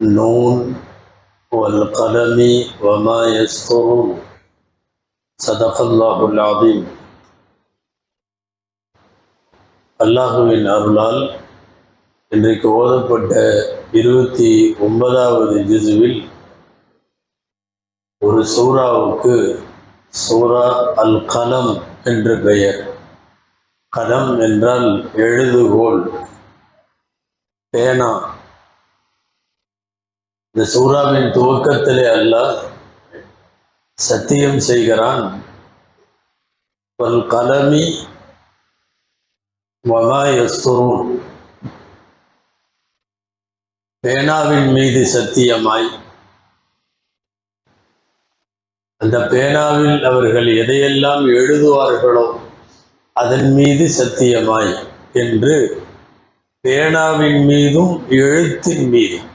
نون والقلم وما يسطرون صدق الله العظيم அல்லாஹுவின் அருளால் இன்றைக்கு ஓதப்பட்ட இருபத்தி ஒன்பதாவது ஜிசுவில் ஒரு சூறாவுக்கு சூரா அல் கலம் என்று பெயர் கலம் என்றால் எழுதுகோல் பேனா இந்த சூறாவின் துவக்கத்திலே அல்ல சத்தியம் செய்கிறான். கலமி வமா பேனாவின் மீது சத்தியமாய். அந்த பேனாவில் அவர்கள் எதையெல்லாம் எழுதுவார்களோ அதன் மீது சத்தியமாய் என்று பேனாவின் மீதும் எழுத்தின் மீதும்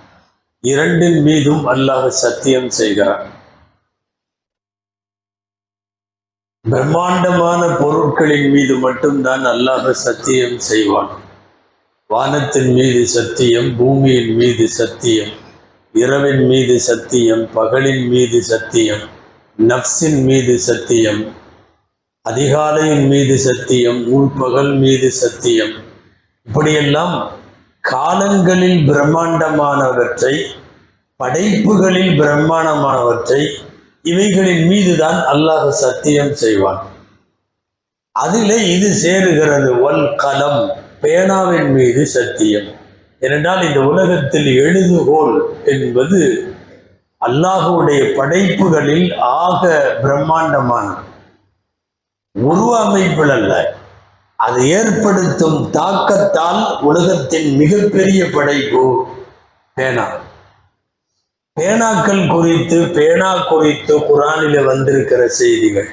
இரண்டின் மீதும் அல்லாஹ் சத்தியம் செய்கிறான். பிரம்மாண்டமான பொருட்களின் மீது மட்டும்தான் அல்லாஹ் சத்தியம் செய்வான். வானத்தின் மீது சத்தியம் பூமியின் மீது சத்தியம் இரவின் மீது சத்தியம் பகலின் மீது சத்தியம் நப்சின் மீது சத்தியம் அதிகாலையின் மீது சத்தியம் உள்பகல் மீது சத்தியம் இப்படியெல்லாம் காலங்களில் பிரம்மாண்டமானவற்றை படைப்புகளில் பிரம்மாண்டமானவற்றை இவைகளின் மீதுதான் அல்லாஹ் சத்தியம் செய்வான். அதிலே இது சேருகிறது ஒல் கலம் பேனாவின் மீது சத்தியம். ஏனென்றால் இந்த உலகத்தில் எழுதுகோல் என்பது அல்லாஹுடைய படைப்புகளில் ஆக பிரம்மாண்டமான உருவ அமைப்பில் அல்ல. அது ஏற்படுத்தும் தாக்கத்தால் உலகத்தின் மிகப்பெரிய படைப்பு பேனா. பேனாக்கள் குறித்து பேனா குறித்து குரானில வந்திருக்கிற செய்திகள்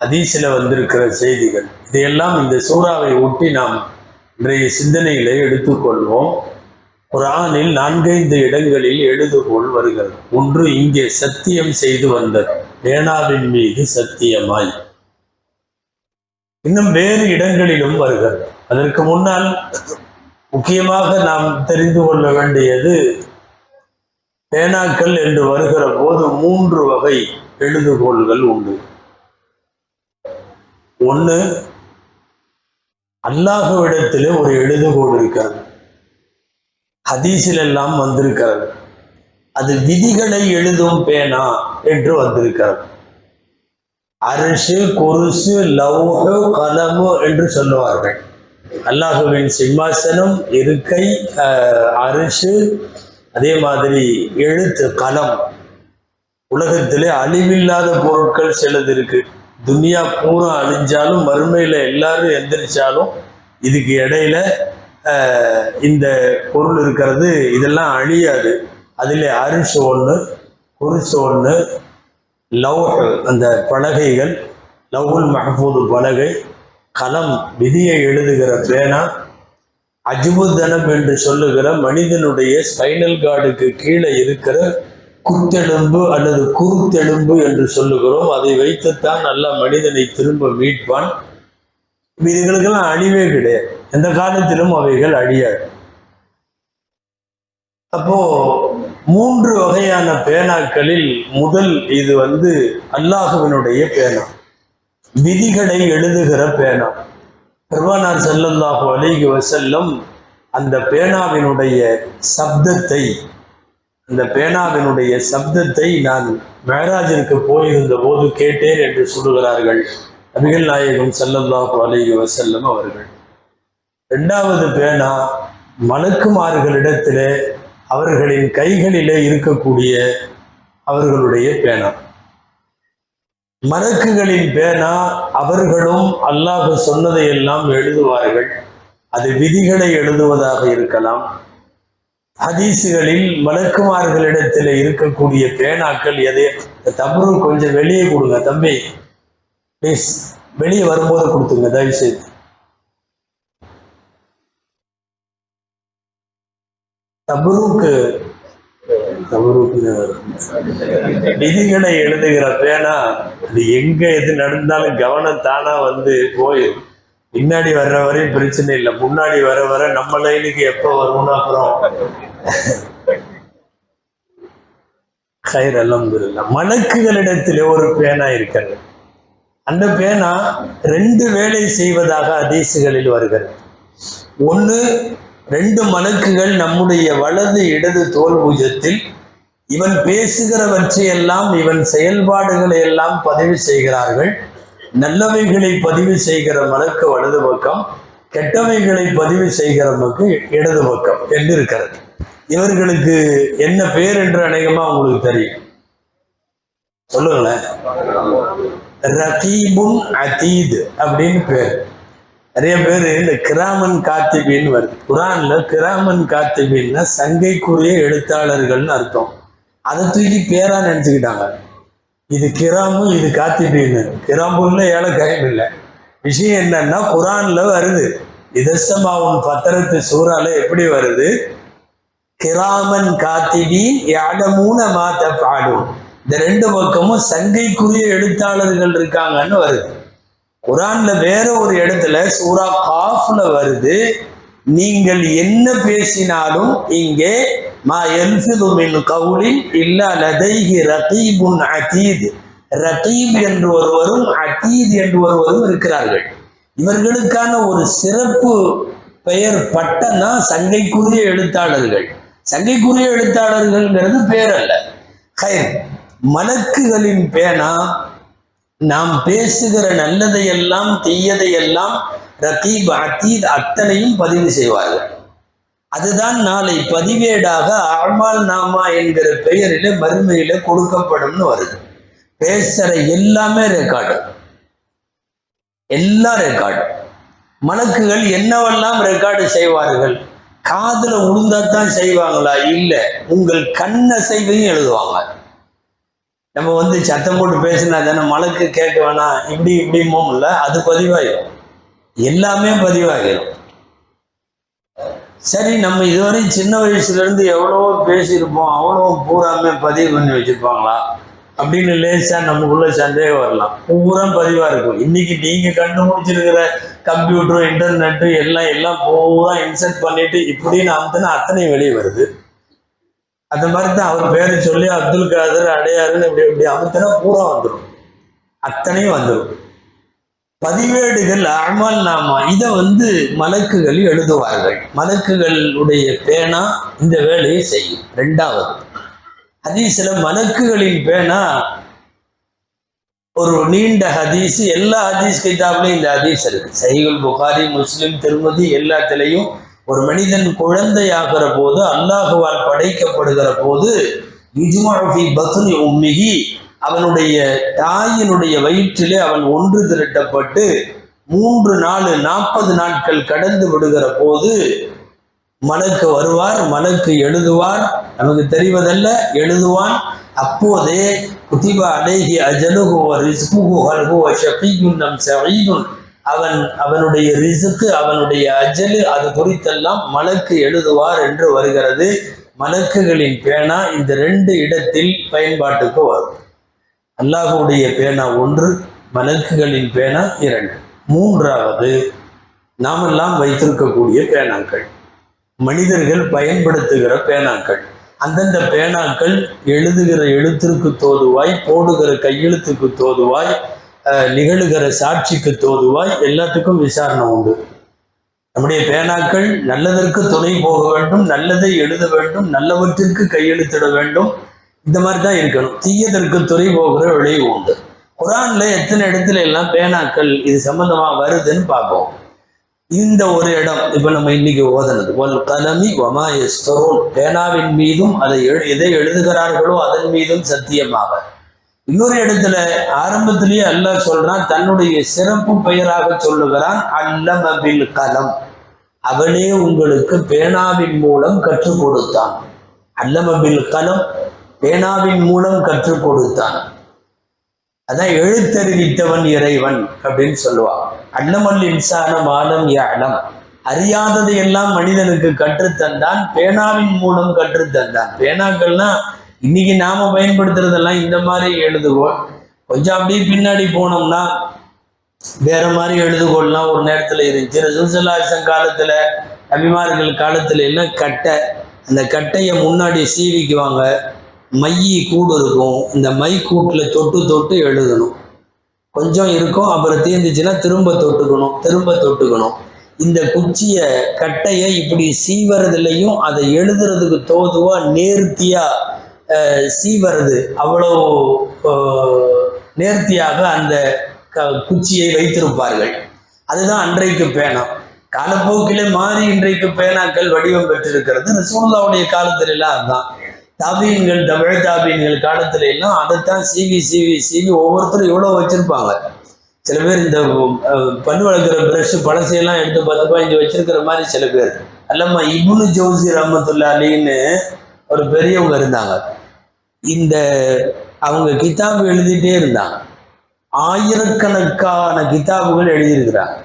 அதீசில வந்திருக்கிற செய்திகள் இதையெல்லாம் இந்த சூறாவை ஒட்டி நாம் இன்றைய சிந்தனையில எடுத்துக்கொள்வோம். குரானில் நான்கைந்து இடங்களில் எழுதுகோள் வருகிறது. ஒன்று இங்கே சத்தியம் செய்து வந்தது. பேனாவின் மீது சத்தியமாய். இன்னும் வேறு இடங்களிலும் வருகிறது. அதற்கு முன்னால் முக்கியமாக நாம் தெரிந்து கொள்ள வேண்டியது பேனாக்கள் என்று வருகிற போது மூன்று வகை எழுதுகோள்கள் உண்டு. ஒன்று அல்லாஹுவிடத்திலே ஒரு எழுதுகோள் இருக்கிறது. ஹதீஸில் எல்லாம் வந்திருக்கிறது. அது விதிகளை எழுதும் பேனா என்று வந்திருக்கிறது. அரிசு குருசு லவ்ஹு கலமு என்று சொல்லுவார்கள். அல்லாஹுவின் சிம்மாசனம் இருக்கை அரிசு அதே மாதிரி எழுத்து கலம். உலகத்திலே அழிவில்லாத பொருட்கள் சிலது இருக்கு துனியா பூரா அழிஞ்சாலும் மறுமையில் எல்லாரும் எந்திரிச்சாலும் இதுக்கு இடையில இந்த பொருள் இருக்கிறது இதெல்லாம் அழியாது. அதில் அரிசு ஒன்று குருசு ஒன்று லவ் அந்த பலகைகள் லவ்வுல் மஹபூது பலகை கலம் விதியை எழுதுகிற பேனா அஜுபுதனம் என்று சொல்லுகிற மனிதனுடைய ஸ்பைனல் கார்டுக்கு கீழே இருக்கிற குத்தெலும்பு அல்லது குருத்தெலும்பு என்று சொல்லுகிறோம். அதை வைத்துத்தான் நல்ல மனிதனை திரும்ப மீட்பான். இதுகளுக்கெல்லாம் அழிவே கிடையாது. எந்த காலத்திலும் அவைகள் அழியாது. அப்போ மூன்று வகையான பேனாக்களில் முதல் இது வந்து அல்லாஹுவினுடைய பேனா. விதிகளை எழுதுகிற பேனா. பெருமானார் செல்லல்லாஹு அலிகி வசல்லம் அந்த பேனாவினுடைய சப்தத்தை அந்த பேனாவினுடைய சப்தத்தை நான் மேராஜிற்கு போயிருந்த போது கேட்டேன் என்று சொல்லுகிறார்கள் நபிகள் நாயகம் செல்லல்லாஹு அலிகி வசல்லம் அவர்கள். ரெண்டாவது பேனா மலக்குமார்களிடத்திலே அவர்களின் கைகளிலே இருக்கக்கூடிய அவர்களுடைய பேனா. மலக்குகளின் பேனா அவர்களும் அல்லாஹ் சொன்னதை எல்லாம் எழுதுவார்கள். அது விதிகளை எழுதுவதாக இருக்கலாம். ஹதீசுகளில் மலக்குமார்களிடத்தில் இருக்கக்கூடிய பேனாக்கள் எதை? தம்பரு கொஞ்சம் வெளியே கொடுங்க தம்பி. ப்ளீஸ் வெளியே வரும்போது கொடுத்துங்க தயவு செய்து தபுருக்கு விதிகளை எழுதுகிற பேனா அது எங்க எது நடந்தாலும் கவனம் தானா வந்து போயிடும் பின்னாடி வர்ற வரையும் பிரச்சனை இல்லை. முன்னாடி வர வர நம்ம லைனுக்கு எப்போ வரும்னு அப்புறம் கயிறு அலமதுல்லா மலக்குகளிடத்திலே ஒரு பேனா இருக்கிறது. அந்த பேனா ரெண்டு வேலை செய்வதாக அதீசுகளில் வருகிறது. ஒன்று ரெண்டு மணக்குகள் நம்முடைய வலது இடது தோல் பூஜத்தில். இவன் பேசுகிறவற்றையெல்லாம் இவன் செயல்பாடுகளை எல்லாம் பதிவு செய்கிறார்கள். நல்லவைகளை பதிவு செய்கிற மலக்கு வலது பக்கம் கெட்டவைகளை பதிவு செய்கிற இடது பக்கம் என்று இருக்கிறது இவர்களுக்கு என்ன பேர் என்று அநேகமா உங்களுக்கு தெரியும். சொல்லுங்களேன். ரகீபுன் அதீத் அப்படின்னு பேர். நிறைய பேர் இந்த கிராமன் காத்திபின்னு வருது. குரான்ல கிராமன் காத்திபின்னா சங்கைக்குரிய எழுத்தாளர்கள்னு அர்த்தம். அதை தூக்கி பேரா நினச்சிக்கிட்டாங்க. இது கிராமு இது காத்திபின்னு ஏழை ஏலக்காயம் இல்லை. விஷயம் என்னன்னா குரான்ல வருது. இதசமாவும் பத்திரத்து சூறால எப்படி வருது? கிராமன் காத்திபீன் யாடமூன மாத்த பாடும் இந்த ரெண்டு பக்கமும் சங்கைக்குரிய எழுத்தாளர்கள் இருக்காங்கன்னு வருது. குரான்ல வேற ஒரு இடத்துல சூரா காஃப்ல வருது நீங்கள் என்ன பேசினாலும் இங்கே மா எல்ஃபிது மின் கவுலின் இல்லா லதைஹி ரகீபுன் அதீத். ரகீப் என்று ஒருவரும் அதீத் என்று ஒருவரும் இருக்கிறார்கள். இவர்களுக்கான ஒரு சிறப்பு பெயர் பட்டம் தான் சங்கைக்குரிய எழுத்தாளர்கள். சங்கைக்குரிய எழுத்தாளர்கள்ங்கிறது பேர் அல்ல ஹைர் மலக்குகளின் பேனா நாம் பேசுகிற நல்லதையெல்லாம் தீயதையெல்லாம் ரகீப் அத்தீத் அத்தனையும் பதிவு செய்வார்கள். அதுதான் நாளை பதிவேடாக அமால் நாமா என்கிற பெயரில மறுமையில கொடுக்கப்படும்னு வருது. பேசுற எல்லாமே ரெக்கார்டு எல்லாம் ரெக்கார்டு மலக்குகள் என்னவெல்லாம் ரெக்கார்டு செய்வார்கள்? காதுல உளுந்தாத்தான் செய்வாங்களா? இல்லை. உங்கள் கண்ணசைவையும் எழுதுவாங்க. நம்ம வந்து சத்தம் போட்டு பேசினா தானே மலக்கு கேட்க வேணாம் இப்படி இப்படிமோ இல்லை அது பதிவாயிடும் எல்லாமே பதிவாகிடும் சரி நம்ம இதுவரை சின்ன வயசுலேருந்து எவ்வளவோ பேசியிருப்போம் அவ்வளோ பூராமே பதிவு பண்ணி வச்சிருப்பாங்களா? அப்படின்னு லேசாக நமக்குள்ள சந்தேகம் வரலாம். பூரா பதிவாக இருக்கும். இன்னைக்கு நீங்கள் கண்டுபிடிச்சிருக்கிற கம்ப்யூட்டரும் இன்டர்நெட்டு எல்லாம் எல்லாம் பூரா இன்சர்ட் பண்ணிட்டு இப்படின்னு அமுத்துனா அத்தனை வெளியே வருது. அந்த மாதிரி தான் அவர் பேரை சொல்லி அப்துல் காதர் அடையாருன்னு இப்படி இப்படி அமுத்தினா பூரா வந்துடும் அத்தனையும் வந்துடும் பதிவேடுகள் அமல் நாமா இதை வந்து மலக்குகள் எழுதுவார்கள். மலக்குகளுடைய பேனா இந்த வேலையை செய்யும். ரெண்டாவது ஹதீஸ்ல மலக்குகளின் பேனா ஒரு நீண்ட ஹதீஸ். எல்லா ஹதீஸ் கிதாப்லையும் இந்த ஹதீஸ் இருக்கு. சைகுல் புகாரி முஸ்லீம் திருமதி எல்லாத்திலையும் ஒரு மனிதன் குழந்தையாகிற போது அல்லாஹுவால் படைக்கப்படுகிற போது யுஜ்மாஃபி பத்னி உம்மிகி அவனுடைய தாயினுடைய வயிற்றிலே அவன் ஒன்று திரட்டப்பட்டு மூன்று நாலு நாற்பது நாட்கள் கடந்து விடுகிற போது மலக்கு வருவார் மலக்கு எழுதுவார். நமக்கு தெரிவதல்ல எழுதுவான். அப்போதே குதிபா அலேஹி அஜலுகு ரிஸ்குஹு ஹல்ஹு ஷகீயுன் நம் அவன் அவனுடைய ரிசுக்கு அவனுடைய அஜலு அது குறித்தெல்லாம் மலக்கு எழுதுவார் என்று வருகிறது. மலக்குகளின் பேனா இந்த ரெண்டு இடத்தில் பயன்பாட்டுக்கு வரும். அல்லாஹுடைய பேனா ஒன்று மலக்குகளின் பேனா இரண்டு. மூன்றாவது நாமெல்லாம் வைத்திருக்கக்கூடிய பேனாக்கள். மனிதர்கள் பயன்படுத்துகிற பேனாக்கள். அந்தந்த பேனாக்கள் எழுதுகிற எழுத்திற்கு தோதுவாய் போடுகிற கையெழுத்துக்கு தோதுவாய் நிகழுகிற சாட்சிக்கு தோதுவாய் எல்லாத்துக்கும் விசாரணை உண்டு. நம்முடைய பேனாக்கள் நல்லதற்கு துணை போக வேண்டும் நல்லதை எழுத வேண்டும் நல்லவற்றிற்கு கையெழுத்திட வேண்டும். இந்த மாதிரி தான் இருக்கணும். தீயதற்கு துணை போகிற விளைவு உண்டு. குரான்ல எத்தனை இடத்துல எல்லாம் பேனாக்கள் இது சம்பந்தமா வருதுன்னு பார்ப்போம். இந்த ஒரு இடம் இப்போ நம்ம இன்னைக்கு ஓதனது. ஒல் கலமி வமா எஸ்தரோன் பேனாவின் மீதும் அதை எழு எதை எழுதுகிறார்களோ அதன் மீதும் சத்தியமாக. இன்னொரு இடத்துல ஆரம்பத்திலேயே அல்லாஹ் சொல்றான் தன்னுடைய சிறப்பு பெயராக சொல்லுகிறான் அல்லம் அபில் கலம் அவனே உங்களுக்கு பேனாவின் மூலம் கற்றுக் கொடுத்தான். அல்லம் அபில் கலம் பேனாவின் மூலம் கற்றுக் கொடுத்தான். அதான் எழுத்தறிவித்தவன் இறைவன் அப்படின்னு சொல்லுவான் அல்லமல் இன்சான மாலம் யாழம் அறியாததை எல்லாம் மனிதனுக்கு கற்றுத்தந்தான் பேனாவின் மூலம் கற்றுத்தந்தான். பேனாக்கள்னா இன்னைக்கு நாம பயன்படுத்துறதெல்லாம் இந்த மாதிரி எழுதுகோள். கொஞ்சம் அப்படியே பின்னாடி போனோம்னா வேற மாதிரி எழுதுகோள்லாம் ஒரு நேரத்தில் இருந்துச்சு. ரசூசல்லாசன் காலத்தில் அபிமார்கள் காலத்துல எல்லாம் கட்டை? அந்த கட்டையை முன்னாடி சீவிக்குவாங்க. மையி கூடு இருக்கும். இந்த மை கூட்டில் தொட்டு தொட்டு எழுதணும். கொஞ்சம் இருக்கும் அப்புறம் தீர்ந்துச்சுன்னா திரும்ப தொட்டுக்கணும் திரும்ப தொட்டுக்கணும். இந்த குச்சியை கட்டையை இப்படி சீவறதுலையும் அதை எழுதுறதுக்கு தோதுவா நேர்த்தியா சீவரது அவ்வளோ நேர்த்தியாக அந்த க குச்சியை வைத்திருப்பார்கள். அதுதான் அன்றைக்கு பேனா. காலப்போக்கிலே மாறி இன்றைக்கு பேனாக்கள் வடிவம் பெற்றிருக்கிறது. ரசோல்லாவுடைய காலத்திலெல்லாம் அதுதான். தாபியன்கள் தமிழ் தாபியன்கள் காலத்துல எல்லாம் அதைத்தான் சிவி சிவி சிவி ஒவ்வொருத்தரும் இவ்வளோ வச்சுருப்பாங்க. சில பேர் இந்த பல் வளர்க்குற ப்ரஷ் பழசையெல்லாம் எடுத்து பார்த்தப்ப இங்கே வச்சிருக்கிற மாதிரி சில பேர். அல்லம்மா இபுனு ஜோசி ரஹமத்துல்லா அலின்னு ஒரு பெரியவங்க இருந்தாங்க. இந்த அவங்க கிதாபு எழுதிட்டே இருந்தாங்க. ஆயிரக்கணக்கான கிதாபுகள் எழுதியிருக்கிறாங்க.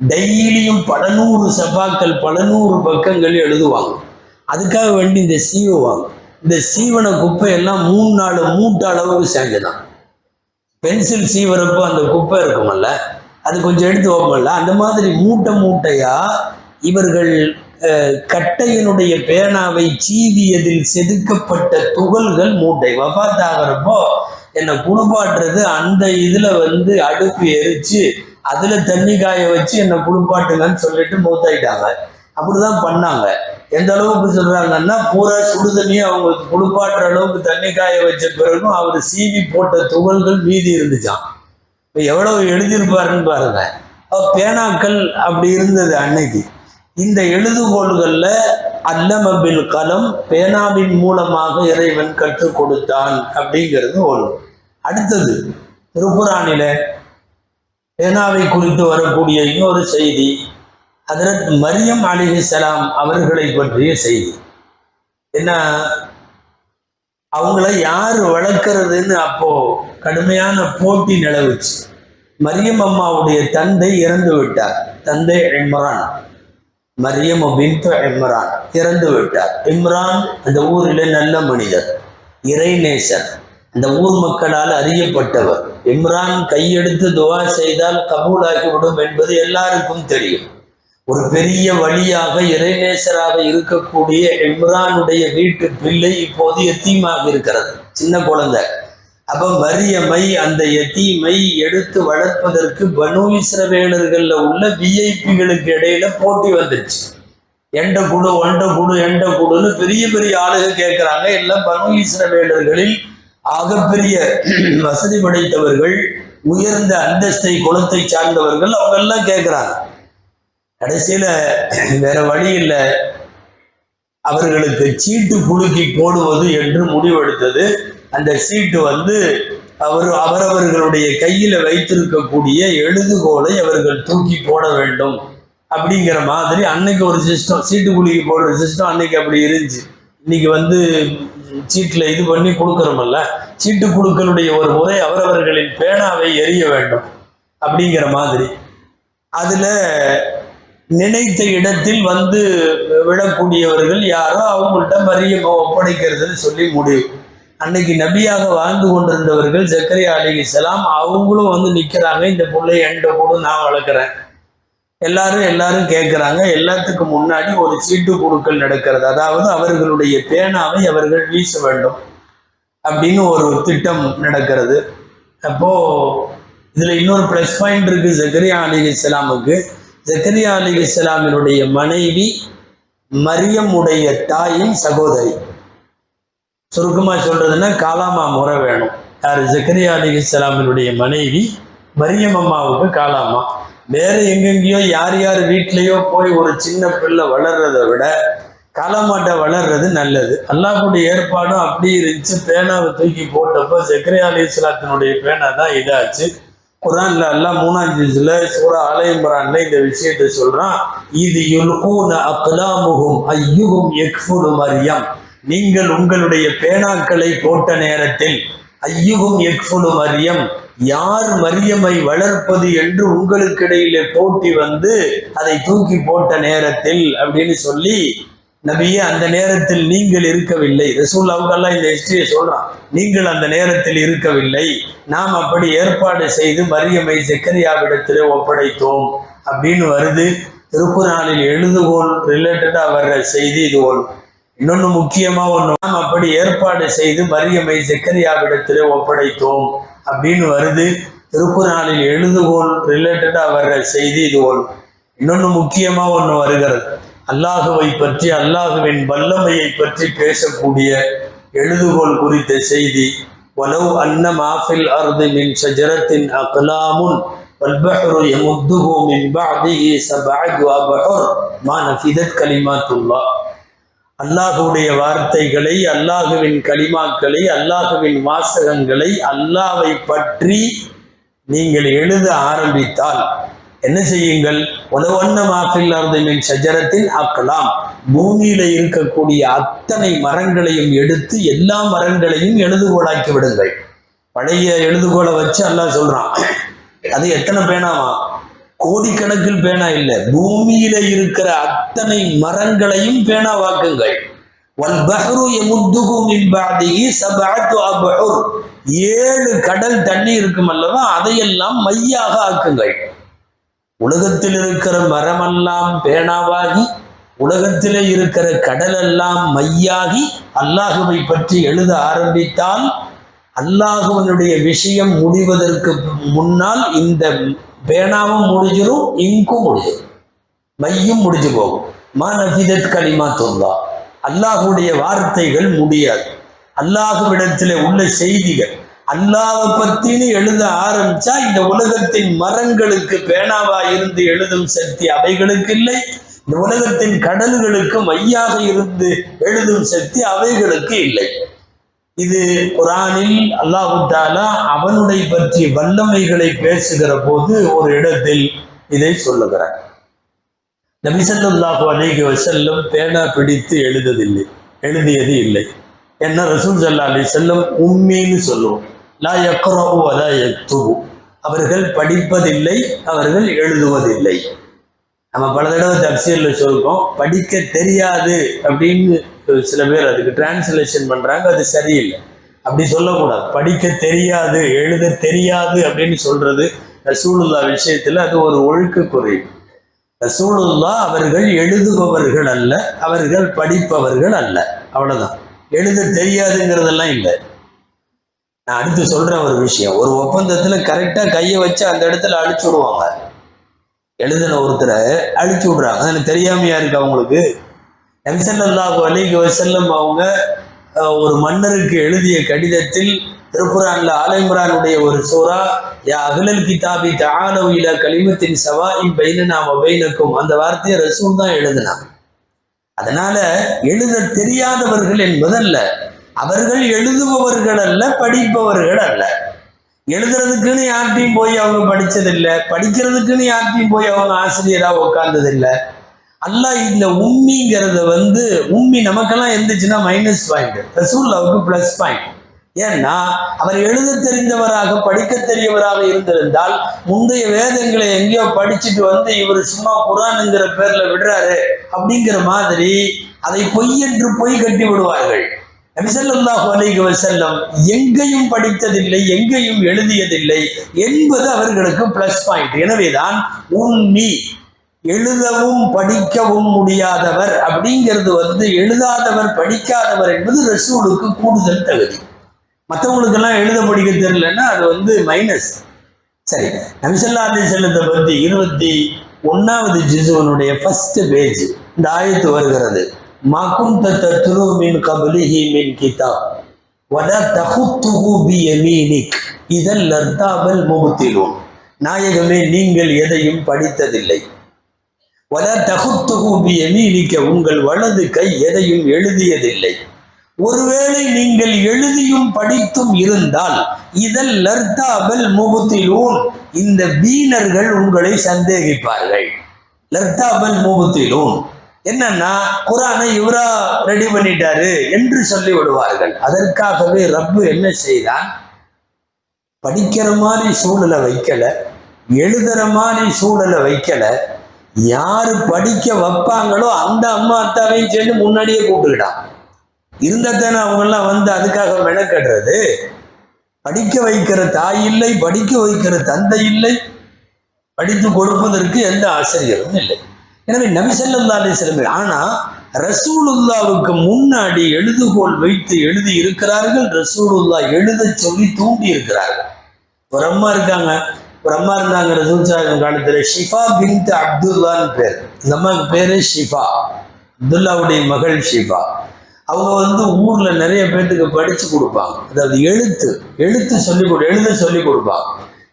டெய்லியும் பல நூறு சபாக்கள் பல நூறு பக்கங்கள் எழுதுவாங்க. அதுக்காக வேண்டி இந்த சீவுவாங்க இந்த சீவன குப்பையெல்லாம் மூணு நாலு மூட்டை அளவுக்கு சேர்ந்துதான் பென்சில் சீவரப்போ அந்த குப்பை இருக்குமல்ல அது கொஞ்சம் எடுத்து வைப்போம்ல அந்த மாதிரி மூட்டை மூட்டையாக இவர்கள் கட்டையினுடைய பேனாவை சீவியதில் செதுக்கப்பட்ட துகள்கள் மூட்டை. வபாத் ஆகிறப்போ என்னை குளிப்பாட்டுறது அந்த இதில் வந்து அடுப்பு எரிச்சு அதில் தண்ணி காய வச்சு என்னை குளிப்பாட்டுங்கன்னு சொல்லிட்டு மூத்தாயிட்டாங்க. அப்படிதான் பண்ணாங்க. எந்த அளவுக்கு சொல்றாங்கன்னா பூரா சுடுதண்ணியை அவங்களுக்கு அவங்க குளிப்பாட்டுற அளவுக்கு தண்ணி காய வச்ச பிறகும் அவர் சீவி போட்ட துகள்கள் மீதி இருந்துச்சாம். இப்போ எவ்வளவு எழுதியிருப்பாருன்னு பாருங்க. பேனாக்கள் அப்படி இருந்தது அன்னைக்கு. இந்த எழுதுகோள்களில் அல்லமபில் கலம் பேனாவின் மூலமாக இறைவன் கற்றுக் கொடுத்தான் அப்படிங்கிறது ஒன்று. அடுத்தது திருப்புராணில பேனாவை குறித்து வரக்கூடிய இன்னொரு செய்தி ஹதரத் மரியம் அலிஹலாம் அவர்களை பற்றிய செய்தி. என்ன அவங்கள யார் வளர்க்கறதுன்னு அப்போ கடுமையான போட்டி நிலவுச்சு. மரியம் அம்மாவுடைய தந்தை இறந்து விட்டார் தந்தை இம்ரான். மரியம் பின்து இம்ரான் இறந்து விட்டார் இம்ரான் அந்த ஊரில் நல்ல மனிதர் இறைநேசன் அந்த ஊர் மக்களால் அறியப்பட்டவர். இம்ரான் கையெடுத்து துவா செய்தால் கபூலாகிவிடும் என்பது எல்லாருக்கும் தெரியும். ஒரு பெரிய வழியாக இறைநேசராக இருக்கக்கூடிய இம்ரானுடைய வீட்டு பிள்ளை இப்போது எத்தீமாக இருக்கிறது? சின்ன குழந்தை. அப்போ மரியமை அந்த எத்தீமை எடுத்து வளர்ப்பதற்கு பனு இஸ்ரவேலர்களில் உள்ள விஐபிகளுக்கு இடையில போட்டி வந்துருச்சு. எண்ட குழு ஒண்ட குழு எண்ட குழுன்னு பெரிய பெரிய ஆளுக கேட்குறாங்க எல்லாம் பனு இஸ்ரவேலர்களில் ஆகப்பெரிய வசதி படைத்தவர்கள் உயர்ந்த அந்தஸ்தை குலத்தை சார்ந்தவர்கள் அவங்க எல்லாம் கேட்குறாங்க கடைசியில் வேற வழி இல்லை. அவர்களுக்கு சீட்டு குலுக்கி போடுவது என்று முடிவெடுத்தது. அந்த சீட்டு வந்து அவர் அவரவர்களுடைய கையில் வைத்திருக்கக்கூடிய எழுதுகோலை அவர்கள் தூக்கி போட வேண்டும் அப்படிங்கிற மாதிரி அன்னைக்கு ஒரு சிஸ்டம் சீட்டு குலுக்கி போடுற சிஸ்டம் அன்னைக்கு அப்படி இருந்துச்சு. இன்னைக்கு வந்து சீட்டில் இது பண்ணி கொடுக்குறோமல்ல சீட்டு குழுக்களுடைய ஒரு முறை அவரவர்களின் பேனாவை எரிய வேண்டும் அப்படிங்கிற மாதிரி. அதில் நினைத்த இடத்தில் வந்து விழக்கூடியவர்கள் யாரோ அவங்கள்ட்ட மரியம் ஒப்படைக்கிறதுன்னு சொல்லி முடியும் அன்னைக்கு நபியாக வாழ்ந்து கொண்டிருந்தவர்கள் ஜக்கரியா அலிகிஸ்லாம் அவங்களும் வந்து நிற்கிறாங்க இந்த பிள்ளை என்கிட்ட கூட நான் வளர்க்குறேன். எல்லாரும் எல்லாரும் கேட்குறாங்க எல்லாத்துக்கும் முன்னாடி ஒரு சீட்டு குழுக்கள் நடக்கிறது. அதாவது அவர்களுடைய பேனாவை அவர்கள் வீச வேண்டும் அப்படின்னு ஒரு திட்டம் நடக்கிறது. அப்போ இதில் இன்னொரு ப்ளஸ் பாயிண்ட் இருக்குது ஜக்கரியா அலிகி இஸ்லாமுக்கு ஜக்கரியா அலிகி இஸ்லாமினுடைய மனைவி மரியம் உடைய தாயின் சகோதரி. சுருக்கமா சொல்றதுன்னா காலாமா முறை வேணும். யார்? ஜக்கரியா அலி இஸ்லாமினுடைய மனைவி மரியம் அம்மாவுக்கு காலாமா வேற எங்கெங்கேயோ யார் யார் வீட்லேயோ போய் ஒரு சின்ன பிள்ளை வளர்றதை விட காலாமாட்டை வளர்றது நல்லது. அல்லாஹுடைய ஏற்பாடும் அப்படி இருந்துச்சு. பேனாவை தூக்கி போட்டப்போ ஜக்கரியா அலி இஸ்லாத்தினுடைய பேனா தான் இதாச்சு. குரான்ல அல்லா மூணாம் ஜூஸ்ல சூரா ஆல இந்த விஷயத்தை சொல்றான். இது யுல்கூன அக்லாமுஹும் ஐயுகும் எக்ஃபுடு மரியம். நீங்கள் உங்களுடைய பேனாக்களை போட்ட நேரத்தில் ஐயுகும் எக்ஃபுலு மரியம் யார் மரியமை வளர்ப்பது என்று உங்களுக்கிடையிலே போட்டி வந்து அதை தூக்கி போட்ட நேரத்தில் அப்படின்னு சொல்லி நபியே அந்த நேரத்தில் நீங்கள் இருக்கவில்லை. ரசூல்லாவுக்கெல்லாம் இந்த ஹிஸ்டரியை சொல்றான். நீங்கள் அந்த நேரத்தில் இருக்கவில்லை. நாம் அப்படி ஏற்பாடு செய்து மரியமை செக்கரியாவிடத்திலே ஒப்படைத்தோம். அப்படின்னு வருது. திருக்குறானில் எழுதுகோள் ரிலேட்டடா வர்ற செய்தி இது ஒன்று இன்னொன்று முக்கியமா ஒன்று நாம் அப்படி ஏற்பாடு செய்து மரியமை செக்கரியாவிடத்திலே ஒப்படைத்தோம் அப்படின்னு வருது திருக்குறானில் எழுதுகோள் ரிலேட்டடா வர்ற செய்தி இது ஒன்று இன்னொன்று முக்கியமா ஒன்று வருகிறது அல்லாஹுவை பற்றி அல்லாஹுவின் வல்லமையை பற்றி பேசக்கூடிய எழுதுகோள் குறித்த செய்தி வலவ் அன்ன மாஃபில் அர்து மின் ஷஜரத்தின் அக்லாமுன் والبحر يمده من بعده سبعة أبحر ما نفذت كلمات الله அல்லாஹுடைய வார்த்தைகளை அல்லாஹுவின் களிமாக்களை அல்லாஹுவின் வாசகங்களை அல்லாவை பற்றி நீங்கள் எழுத ஆரம்பித்தால் என்ன செய்யுங்கள்? உணவண்ண மாஃபில் அர்தமின் சஜரத்தில் ஆக்கலாம் பூமியில இருக்கக்கூடிய அத்தனை மரங்களையும் எடுத்து எல்லா மரங்களையும் எழுதுகோளாக்கி விடுங்கள். பழைய எழுதுகோலை வச்சு அல்லாஹ் சொல்றான். அது எத்தனை பேனாவா கோடிக்கணக்கில் பேனா இல்லை. பூமியில இருக்கிற அத்தனை மரங்களையும் பேனாவாக்குங்கள் வல்பஹ்ரு யமுத்துகு மின் சபஅத்து அப்ஹுர். ஏழு கடல் தண்ணி இருக்கும் அல்லவா? அதையெல்லாம் மையாக ஆக்குங்கள். உலகத்தில் இருக்கிற மரமெல்லாம் பேனாவாகி உலகத்திலே இருக்கிற கடலெல்லாம் மையாகி அல்லாஹுவை பற்றி எழுத ஆரம்பித்தால் அல்லாஹுவனுடைய விஷயம் முடிவதற்கு முன்னால் இந்த பேனாவும் முடிஞ்சிடும் இங்கும் முடிஞ்சிடும் மையும் முடிஞ்சு போகும். மனபிதத் கலிமா தொல்லா அல்லாஹுடைய வார்த்தைகள் முடியாது. அல்லாஹுவிடத்தில் உள்ள செய்திகள் அல்லாஹை பத்தின்னு எழுத ஆரம்பிச்சா இந்த உலகத்தின் மரங்களுக்கு பேனாவா இருந்து எழுதும் சக்தி அவைகளுக்கு இல்லை. இந்த உலகத்தின் கடல்களுக்கு மையாக இருந்து எழுதும் சக்தி அவைகளுக்கு இல்லை. இது குரானில் அல்லாஹு தாலா அவனுடைய பற்றி வல்லமைகளை பேசுகிற போது ஒரு இடத்தில் இதை சொல்லுகிறார். நபிசல்லாஹு அலைஹி வசல்லம் பேனா பிடித்து எழுததில்லை எழுதியது இல்லை. என்ன ரசூல் சல்லா அலி செல்லம் உண்மைன்னு சொல்லுவோம். லா எக்ரோவோ அதா யக்துபு. அவர்கள் படிப்பதில்லை அவர்கள் எழுதுவதில்லை. நம்ம பல தடவை தப்சீலில் சொல்கிறோம் படிக்க தெரியாது அப்படின்னு சில பேர் அதுக்கு டிரான்ஸ்லேஷன் பண்ணுறாங்க அது சரியில்லை. அப்படி சொல்லக்கூடாது. படிக்க தெரியாது எழுத தெரியாது அப்படின்னு சொல்கிறது ரசூலுல்லா விஷயத்தில் அது ஒரு ஒழுக்க குறைவு ரசூலுல்லா அவர்கள் எழுதுபவர்கள் அல்ல அவர்கள் படிப்பவர்கள் அல்ல. அவ்வளோதான் எழுத தெரியாதுங்கிறதெல்லாம் இல்லை. நான் அடுத்து சொல்கிற ஒரு விஷயம் ஒரு ஒப்பந்தத்தில் கரெக்டாக கையை வச்சு அந்த இடத்துல அழிச்சு விடுவாங்க எழுதின ஒருத்தரை அழிச்சு விடுறாங்க. அது எனக்கு தெரியாமையா இருக்கு அவங்களுக்கு நபிசல்லாஹு அலிக வசல்லம் அவங்க ஒரு மன்னருக்கு எழுதிய கடிதத்தில் திருப்புரான்ல ஆலைமுரானுடைய ஒரு சூறா யா அகலல் கிதாபி தஆலவ் இல கலிமத்தின் சவாஇன் பைனனா வ பைனக்கும். அந்த வார்த்தையை ரசூல் தான் எழுதினாங்க அதனால எழுத தெரியாதவர்கள் என்பதல்ல அவர்கள் எழுதுபவர்கள் அல்ல படிப்பவர்கள் அல்ல. எழுதுறதுக்குன்னு யார்ட்டையும் போய் அவங்க படித்ததில்லை படிக்கிறதுக்குன்னு யார்ட்டையும் போய் அவங்க ஆசிரியராக உட்கார்ந்ததில்லை அல்லா இந்த உம்மிங்கிறத வந்து உம்மி நமக்கெல்லாம் இருந்துச்சுன்னா மைனஸ் பாயிண்ட் ரசூல்லாவுக்கு ப்ளஸ் பாயிண்ட் ஏன்னா அவர் எழுத தெரிந்தவராக படிக்க தெரியவராக இருந்திருந்தால் முந்தைய வேதங்களை எங்கேயோ படிச்சுட்டு வந்து இவர் சும்மா குரானுங்கிற பேர்ல விடுறாரு அப்படிங்கிற மாதிரி அதை பொய் என்று பொய் கட்டி விடுவார்கள். நபிசல்லாஹு அலைஹி வசல்லம் எங்கேயும் படித்ததில்லை எங்கேயும் எழுதியதில்லை என்பது அவர்களுக்கு பிளஸ் பாயிண்ட் எனவேதான் உண்மி எழுதவும் படிக்கவும் முடியாதவர் அப்படிங்கிறது வந்து எழுதாதவர் படிக்காதவர் என்பது ரசூலுக்கு கூடுதல் தகுதி. மற்றவங்களுக்கெல்லாம் எழுத படிக்க தெரியலன்னா அது வந்து மைனஸ் சரி நபிசல்லா அலி செல்லத்தை பற்றி இருபத்தி ஒன்றாவது ஜிசுவனுடைய ஃபஸ்ட்டு பேஜ் இந்த ஆயத்து வருகிறது. மகும் தத்ரு மின் கபலிஹி மின் கிதாப் வட தகுத்துகு பி யமீனிக் இதல் லர்தாபல் முகுத்திலும் நாயகமே நீங்கள் எதையும் படித்ததில்லை. வல தகுத்துகு பி உங்கள் வலது கை எதையும் எழுதியதில்லை. ஒருவேளை நீங்கள் எழுதியும் படித்தும் இருந்தால் இதல் லர்தாபல் முகுத்திலூன் இந்த வீணர்கள் உங்களை சந்தேகிப்பார்கள். லர்தாபல் முகுத்திலூன் என்னன்னா குரானை இவரா ரெடி பண்ணிட்டாரு என்று சொல்லி விடுவார்கள். அதற்காகவே ரப்பு என்ன செய்தான்? படிக்கிற மாதிரி சூழலை வைக்கல எழுதுற மாதிரி சூழலை வைக்கல யாரு படிக்க வைப்பாங்களோ அந்த அம்மா அத்தாவையும் சேர்ந்து முன்னாடியே கூப்பிட்டுக்கிட்டான். இருந்ததானே அவங்கெல்லாம் வந்து அதுக்காக மெனக்கடுறது படிக்க வைக்கிற தாய் இல்லை படிக்க வைக்கிற தந்தை இல்லை படித்து கொடுப்பதற்கு எந்த ஆசிரியரும் இல்லை. எனவே நபி ஸல்லல்லாஹு அலைஹி ஆனால் ரசூலுல்லாவுக்கு முன்னாடி எழுதுகோல் வைத்து எழுதி இருக்கிறார்கள் ரசூலுல்லா எழுத சொல்லி தூண்டி இருக்கிறார்கள். ஒரு அம்மா இருக்காங்க ஒரு அம்மா இருந்தாங்க ரசூல் சாஹிப் ஷிஃபா பின்த் அப்துல்லான்னு பேர். இந்த அம்மாவுக்கு பேரு ஷிஃபா. அப்துல்லாவுடைய மகள் ஷிஃபா. அவங்க வந்து ஊர்ல நிறைய பேர்த்துக்கு படிச்சு கொடுப்பாங்க. அதாவது எழுத்து எழுத்து சொல்லி கொடு எழுத சொல்லி கொடுப்பாங்க.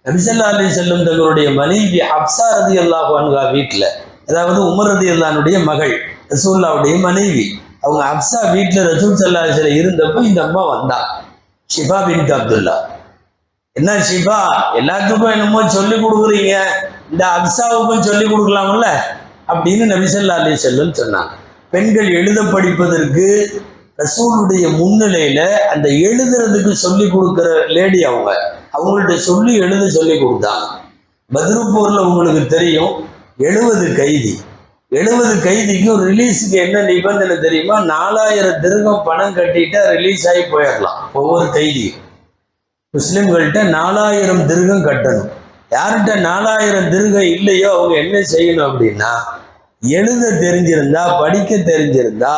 நபிசல்லா அலி செல்லும் தங்களுடைய மனைவி ஹப்சா ரதி அல்லாஹ் வீட்டில் அதாவது உமர் ரதி அல்லானுடைய மகள் ரசூல்லாவுடைய மனைவி. அவங்க அப்சா வீட்டில் ரசூல் சல்லா சில இருந்தப்போ இந்த அம்மா வந்தா. ஷிஃபா பின் அப்துல்லா. என்ன ஷிஃபா? எல்லாத்துக்கும் என்னமோ சொல்லி கொடுக்குறீங்க. இந்த அப்சாவுக்கும் சொல்லி கொடுக்கலாம்ல? அப்படின்னு நபிசல்லா அலி செல்லம் சொன்னாங்க. பெண்கள் எழுத படிப்பதற்கு ரசூலுடைய முன்னிலையில அந்த எழுதுறதுக்கு சொல்லி கொடுக்குற லேடி அவங்க. அவங்கள்ட்ட சொல்லி எழுத சொல்லி கொடுத்தாங்க. பத்ருப்பூர்ல உங்களுக்கு தெரியும். எழுபது கைதி. எழுபது கைதிக்கும் ரிலீஸுக்கு என்ன நிபந்தனை தெரியுமா? நாலாயிரம் திருகம் பணம் கட்டிட்டா ரிலீஸ் ஆகி போயிடலாம். ஒவ்வொரு கைதியும். முஸ்லீம்கள்கிட்ட நாலாயிரம் திருகம் கட்டணும். யார்கிட்ட நாலாயிரம் திருகம் இல்லையோ அவங்க என்ன செய்யணும் அப்படின்னா எழுத தெரிஞ்சிருந்தா படிக்க தெரிஞ்சிருந்தா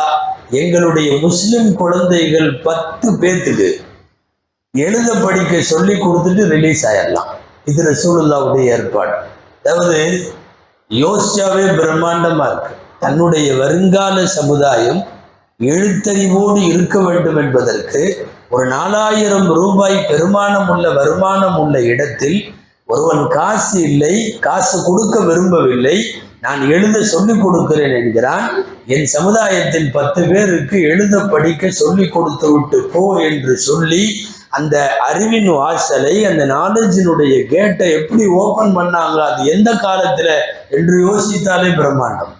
எங்களுடைய முஸ்லிம் குழந்தைகள் பத்து பேத்துக்கு எழுத படிக்க சொல்லி கொடுத்துட்டு ரிலீஸ் ஆயிடலாம். இது ரசூலுல்லாவுடைய ஏற்பாடு. அதாவது யோசிச்சாவே பிரம்மாண்டமா இருக்கு. தன்னுடைய வருங்கால சமுதாயம் எழுத்தறிவோடு இருக்க வேண்டும் என்பதற்கு ஒரு நாலாயிரம் ரூபாய் பெருமானம் உள்ள வருமானம் உள்ள இடத்தில் ஒருவன் காசு இல்லை காசு கொடுக்க விரும்பவில்லை நான் எழுத சொல்லிக் கொடுக்கிறேன் என்கிறான். என் சமுதாயத்தின் பத்து பேருக்கு எழுத படிக்க சொல்லிக் கொடுத்து விட்டு போ என்று சொல்லி அந்த அறிவின் வாசலை அந்த நாலேஜினுடைய கேட்டை எப்படி ஓபன் பண்ணாங்க அது எந்த காலத்துல என்று யோசித்தாலே பிரம்மாண்டம்.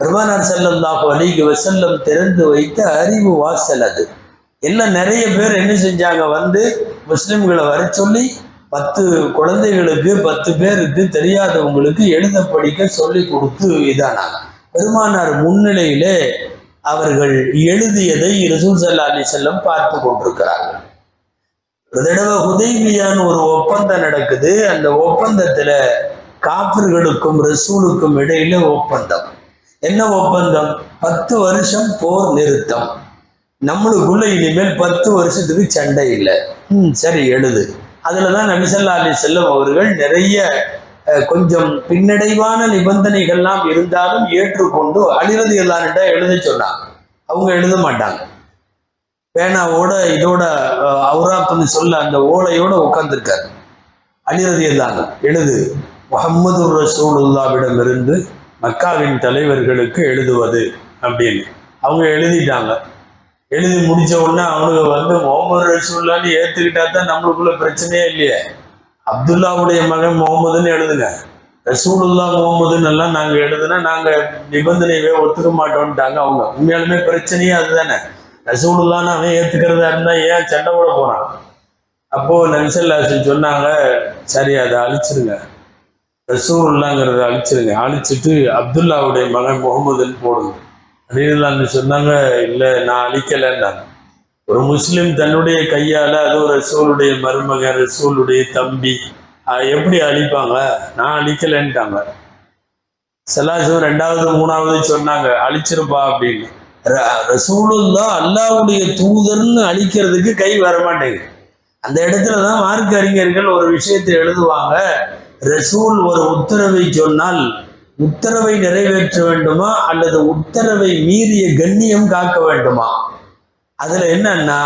பெருமானார் செல்லல்லாஹு அலிக்கு வசல்லம் திறந்து வைத்த அறிவு வாசல் அது. எல்லாம் நிறைய பேர் என்ன செஞ்சாங்க? வந்து முஸ்லிம்களை வர சொல்லி பத்து குழந்தைகளுக்கு பத்து பேருக்கு தெரியாதவங்களுக்கு எழுத படிக்க சொல்லி கொடுத்து இதானாங்க. பெருமானார் முன்னிலையிலே அவர்கள் எழுதியதை ரசூல் சல்லா அலி செல்லம் பார்த்து கொண்டிருக்கிறார்கள். ஒரு தடவை ஹுதைபியான்னு ஒரு ஒப்பந்தம் நடக்குது. அந்த ஒப்பந்தத்துல காப்பர்களுக்கும் ரசூலுக்கும் இடையில ஒப்பந்தம். என்ன ஒப்பந்தம்? பத்து வருஷம் போர் நிறுத்தம். நம்மளுக்குள்ள இனிமேல் பத்து வருஷத்துக்கு சண்டை இல்லை. ம். சரி எழுது. அதுல தான் நபிசல்லா அலி செல்லம் அவர்கள் நிறைய கொஞ்சம் பின்னடைவான நிபந்தனைகள்லாம் இருந்தாலும் ஏற்றுக்கொண்டு அழிவது எல்லார்கிட்ட எழுத சொன்னாங்க. அவங்க எழுத மாட்டாங்க. பேனாவோட இதோட அஹ், கொஞ்சம் சொல்ல அந்த ஓலையோட உட்கார்ந்துருக்காரு. அலிரதி எல்லாங்க எழுது. முகம்மது ரசூலுல்லாவிடமிருந்து மக்காவின் தலைவர்களுக்கு எழுதுவது அப்படின்னு. அவங்க எழுதிட்டாங்க. எழுதி முடிச்ச உடனே அவனுக்கு வந்து முகமது ரசூல்லான்னு ஏத்துக்கிட்டா தான் நம்மளுக்குள்ள பிரச்சனையே இல்லையே. அப்துல்லாவுடைய மகன் முகமதுன்னு எழுதுங்க. ரசூலுல்லா முகமதுன்னு எல்லாம் நாங்கள் எழுதுனா நாங்கள் நிபந்தனையவே ஒத்துக்க மாட்டோம்ட்டாங்க அவங்க. உண்மையாலுமே பிரச்சனையே அதுதானே. ரசூலுல்லான்னு அவன் ஏத்துக்கிறதா இருந்தா ஏன் சண்டை போட போறான்? அப்போ நபிசல்லாசன் சொன்னாங்க சரி அதை அழிச்சிருங்க. ரசூலுல்லாங்கிறத அழிச்சிருங்க. அழிச்சிட்டு அப்துல்லாவுடைய மகன் முகமதுன்னு போடுங்க அப்படின்னு சொன்னாங்க இல்லை நான் அழிக்கலைன்னாங்க. ஒரு முஸ்லீம் தன்னுடைய கையால் அது ஒரு ரசூலுடைய மருமகன் ரசூலுடைய தம்பி எப்படி அழிப்பாங்க? நான் அழிக்கலைன்ட்டாங்க. சலாசம் ரெண்டாவது மூணாவது சொன்னாங்க அழிச்சிருப்பா அப்படின்னு. ர- ரசூலுல்லா அல்லாவுடைய தூதர்னு அழிக்கிறதுக்கு கை வர மாட்டேங்குது அந்த இடத்துல தான் மார்க்க அறிஞர்கள் ஒரு விஷயத்தை எழுதுவாங்க. ரசூல் ஒரு உத்தரவை சொன்னால் உத்தரவை நிறைவேற்ற வேண்டுமா? அல்லது உத்தரவை மீறிய கண்ணியம் காக்க வேண்டுமா? அதுல என்னன்னா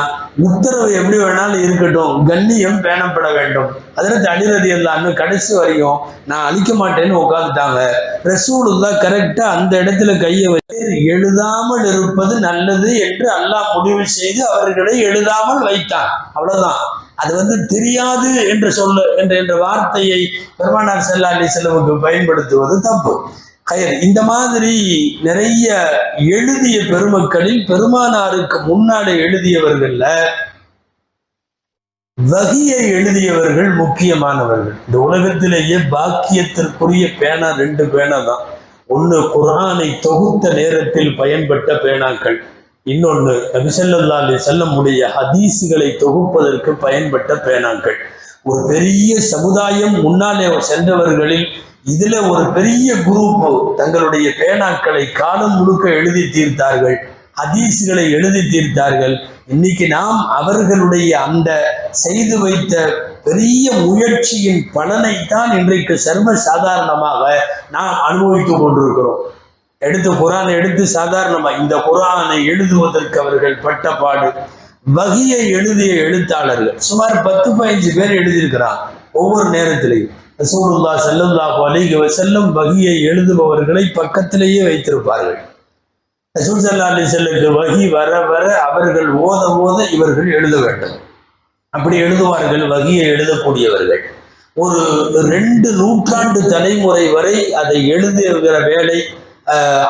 உத்தரவு எப்படி வேணாலும் இருக்கட்டும் கண்ணியம் பேணப்பட வேண்டும். அதற்கு அடிரதி எல்லாமே கடைசி வரையும் நான் அழிக்க மாட்டேன்னு உட்காந்துட்டாங்க ரசூலுல்லா கரெக்டா அந்த இடத்துல கையை வச்சு எழுதாமல் இருப்பது நல்லது என்று அல்லாஹ் முடிவு செய்து அவர்களை எழுதாமல் வைத்தான். அவ்வளவுதான். அது வந்து தெரியாது என்று சொல்ல என்ற என்ற வார்த்தையை பெருமானார் செல்லா அலி பயன்படுத்துவது தப்பு. கயர் இந்த மாதிரி நிறைய எழுதிய பெருமக்களில் பெருமானாருக்கு முன்னாடி எழுதியவர்கள்ல வகியை எழுதியவர்கள் முக்கியமானவர்கள். இந்த உலகத்திலேயே பாக்கியத்திற்குரிய பேனா ரெண்டு பேனா தான். ஒன்று குரானை தொகுத்த நேரத்தில் பயன்பட்ட பேனாக்கள். இன்னொன்று நபிசல்லா அலி செல்லமுடைய ஹதீஸுகளை தொகுப்பதற்கு பயன்பட்ட பேனாக்கள். ஒரு பெரிய சமுதாயம் முன்னாலே சென்றவர்களில் இதுல ஒரு பெரிய குரூப் தங்களுடைய பேனாக்களை காலம் முழுக்க எழுதி தீர்த்தார்கள் ஹதீஸ்களை எழுதி தீர்த்தார்கள். இன்னைக்கு நாம் அவர்களுடைய அந்த செய்து வைத்த பெரிய முயற்சியின் பலனை தான் இன்றைக்கு சர்வ சாதாரணமாக நாம் அனுபவித்துக் கொண்டிருக்கிறோம். எடுத்து குரானை எடுத்து சாதாரணமாக இந்த குரானை எழுதுவதற்கு அவர்கள் பட்ட பாடு. எழுதிய எழுத்தாளர்கள் சுமார் பத்து பதினஞ்சு பேர் எழுதியிருக்கிறார் ஒவ்வொரு நேரத்திலையும். ரசூலுல்லா செல்லல்லாஹு அலைஹி செல்லும் வகியை எழுதுபவர்களை பக்கத்திலேயே வைத்திருப்பார்கள். ரசூல் சல்லா அலி செல்லுக்கு வகி வர வர அவர்கள் ஓத ஓத இவர்கள் எழுத வேண்டும். அப்படி எழுதுவார்கள் வகியை எழுதக்கூடியவர்கள். ஒரு ரெண்டு நூற்றாண்டு தலைமுறை வரை அதை எழுதுகிற வேலை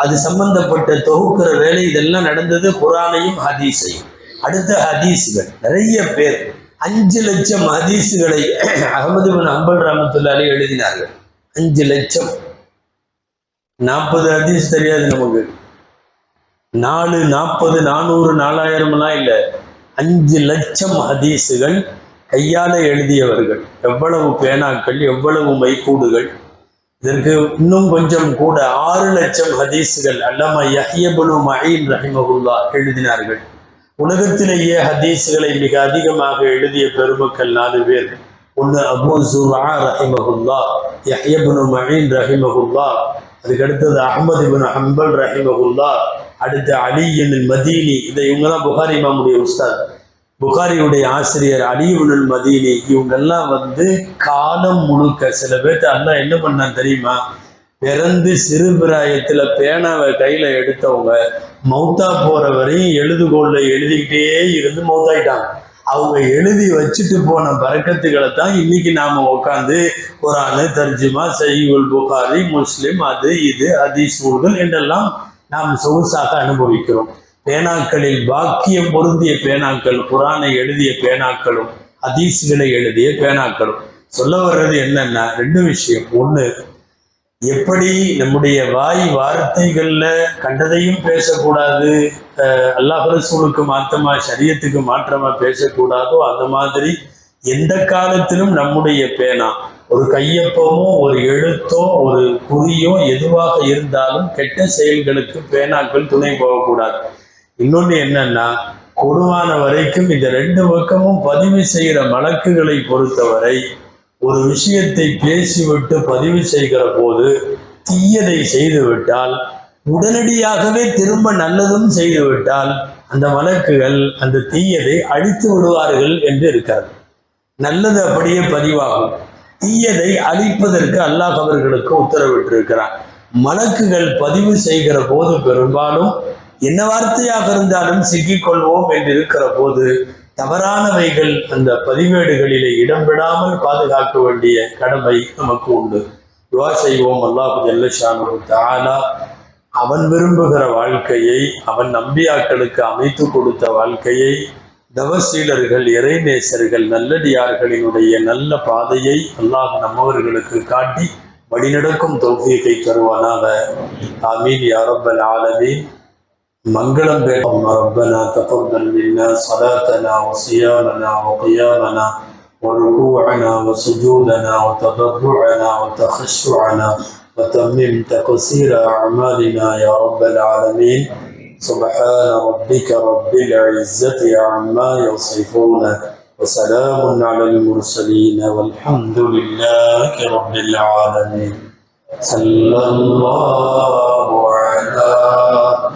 அது சம்பந்தப்பட்ட தொகுக்கிற வேலை இதெல்லாம் நடந்தது குரானையும் ஹதீஸையும். அடுத்த ஹதீஸுகள் நிறைய பேர் அஞ்சு லட்சம் ஹதீஸுகளை அகமது பின் அம்பல் ராமத்துல்லாலே எழுதினார்கள். அஞ்சு லட்சம். நாற்பது அதிஸ் தெரியாது நமக்கு. நாலு நாற்பது நானூறு நாலாயிரம்லாம் இல்லை. அஞ்சு லட்சம் ஹதீஸுகள் கையால எழுதியவர்கள். எவ்வளவு பேனாக்கள் எவ்வளவு மைக்கூடுகள். இதற்கு இன்னும் கொஞ்சம் கூட ஆறு லட்சம் ஹதீஸுகள் அல்லாம யஹியபுனு மஹீன் ரஹிமகுல்லா எழுதினார்கள். உலகத்திலேயே ஹதீஸ்களை மிக அதிகமாக எழுதிய பெருமக்கள் நாலு பேர். ஒன்று அபு ஜுவா ரஹிமகுல்லா யஹ்யபுனு மஹீன் ரஹிமகுல்லா அதுக்கு அடுத்தது அஹமது இபின் ஹம்பல் ரஹிமகுல்லா அடுத்து அலியின் மதீனி இதை இவங்க தான் புகாரி இமாமுடைய உஸ்தாத். புகாரியுடைய ஆசிரியர் அலியுனுல் மதீனி இவங்கெல்லாம் வந்து காலம் முழுக்க சில பேர்த்து அல்லா என்ன பண்ணான் தெரியுமா? பிறந்து சிறு பிராயத்தில் பேனாவை கையில் எடுத்தவங்க மௌத்தா போற வரையும் எழுதுகோள்ல எழுதிக்கிட்டே இருந்து மௌத்தாயிட்டாங்க. அவங்க எழுதி வச்சுட்டு போன பறக்கத்துகளை தான் இன்னைக்கு நாம உட்காந்து குரானு தர்ஜிமா செய்யுள் புகாரி முஸ்லிம் அது இது அதீஸ் நூல்கள் என்றெல்லாம் நாம் சொகுசாக அனுபவிக்கிறோம். பேனாக்களில் பாக்கியம் பொருந்திய பேனாக்கள் குரானை எழுதிய பேனாக்களும் அதீஸ்களை எழுதிய பேனாக்களும். சொல்ல வர்றது என்னன்னா ரெண்டு விஷயம். ஒன்று எப்படி நம்முடைய வாய் வார்த்தைகள்ல கண்டதையும் பேசக்கூடாது அல்லாஹ் ரசூலுக்கு மாற்றமா சரியத்துக்கு மாற்றமா பேசக்கூடாதோ அந்த மாதிரி எந்த காலத்திலும் நம்முடைய பேனா ஒரு கையொப்பமோ ஒரு எழுத்தோ ஒரு குறியோ எதுவாக இருந்தாலும் கெட்ட செயல்களுக்கு பேனாக்கள் துணை போகக்கூடாது. இன்னொன்று என்னன்னா கொடுவான வரைக்கும் இந்த ரெண்டு பக்கமும் பதிவு செய்கிற வழக்குகளை பொறுத்தவரை ஒரு விஷயத்தை பேசிவிட்டு பதிவு செய்கிற போது தீயதை செய்துவிட்டால் உடனடியாகவே திரும்ப நல்லதும் செய்துவிட்டால் அந்த வழக்குகள் அந்த தீயதை அழித்து விடுவார்கள் என்று இருக்காது நல்லது அப்படியே பதிவாகும். தீயதை அழிப்பதற்கு அல்லாஹ் அவர்களுக்கு உத்தரவிட்டிருக்கிறார் வழக்குகள் பதிவு செய்கிற போது பெரும்பாலும் என்ன வார்த்தையாக இருந்தாலும் சிக்கிக்கொள்வோம் என்று இருக்கிற போது தவறானவைகள் அந்த பதிவேடுகளிலே இடம்பெறாமல் பாதுகாக்க வேண்டிய கடமை நமக்கு உண்டு. துவா செய்வோம். அல்லாஹு ஜல்லஷானு தானா அவன் விரும்புகிற வாழ்க்கையை அவன் நம்பியாக்களுக்கு அமைத்து கொடுத்த வாழ்க்கையை தவசீலர்கள் இறைநேசர்கள் நல்லடியார்களினுடைய நல்ல பாதையை அல்லாஹ் நம்மவர்களுக்கு காட்டி வழிநடக்கும் தௌஃபியத்தை தருவானாக. ஆமீன். யாரப்பல் ஆலமீன். بكم ربنا تقبل منا صلاتنا وصيامنا وقيامنا وركوعنا وسجودنا وتضرعنا وتخشعنا وتمم تقصير أعمالنا يا رب العالمين سبحان ربك رب العزة عما يصفون وسلام على المرسلين والحمد لله رب العالمين صلى الله على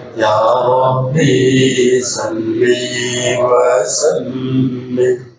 يا ربي صل وسلم